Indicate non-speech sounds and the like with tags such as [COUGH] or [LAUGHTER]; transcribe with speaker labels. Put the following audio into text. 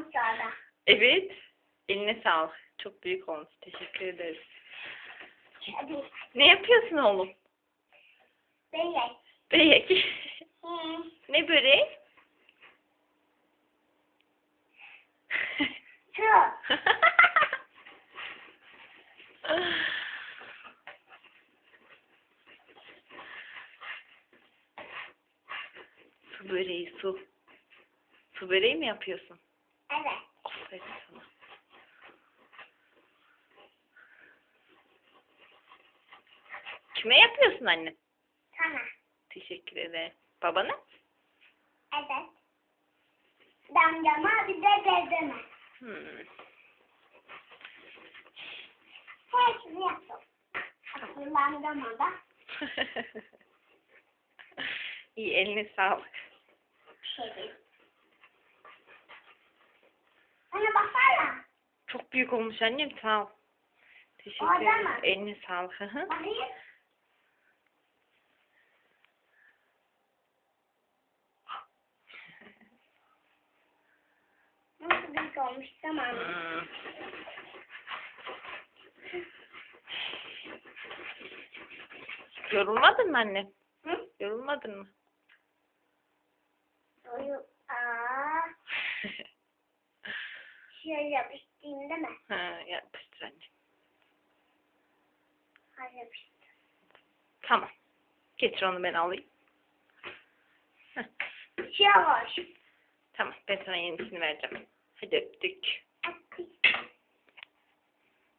Speaker 1: Olmuş orada.
Speaker 2: evet. Eline sağlık. Çok büyük olmuş. Teşekkür ederiz.
Speaker 1: Hadi.
Speaker 2: Ne yapıyorsun oğlum? Börek.
Speaker 1: Hı.
Speaker 2: ne böreği?
Speaker 1: Su
Speaker 2: böreği su. Su böreği mi yapıyorsun?
Speaker 1: Evet.
Speaker 2: Aferin sana. Kime yapıyorsun anne?
Speaker 1: Sana.
Speaker 2: Teşekkür ederim. Babana?
Speaker 1: Evet. Damgama bir de dedeme.
Speaker 2: Hmm.
Speaker 1: Hepsini yaptım. Aslında damgama da [LAUGHS]
Speaker 2: İyi eline sağlık.
Speaker 1: Ana baksana.
Speaker 2: Çok büyük olmuş annem sağ ol. Teşekkür ederim. Eline sağlık.
Speaker 1: Bakayım. Nasıl büyük olmuş tamam.
Speaker 2: Hmm. Yorulmadın mı anne?
Speaker 1: Hı?
Speaker 2: Yorulmadın mı?
Speaker 1: Yapıştırayım değil mi?
Speaker 2: ha, yapıştır anne.
Speaker 1: Hadi yapıştır.
Speaker 2: Tamam. Getir onu ben alayım. Heh,
Speaker 1: var.
Speaker 2: tamam ben sana yenisini vereceğim. Hadi öptük.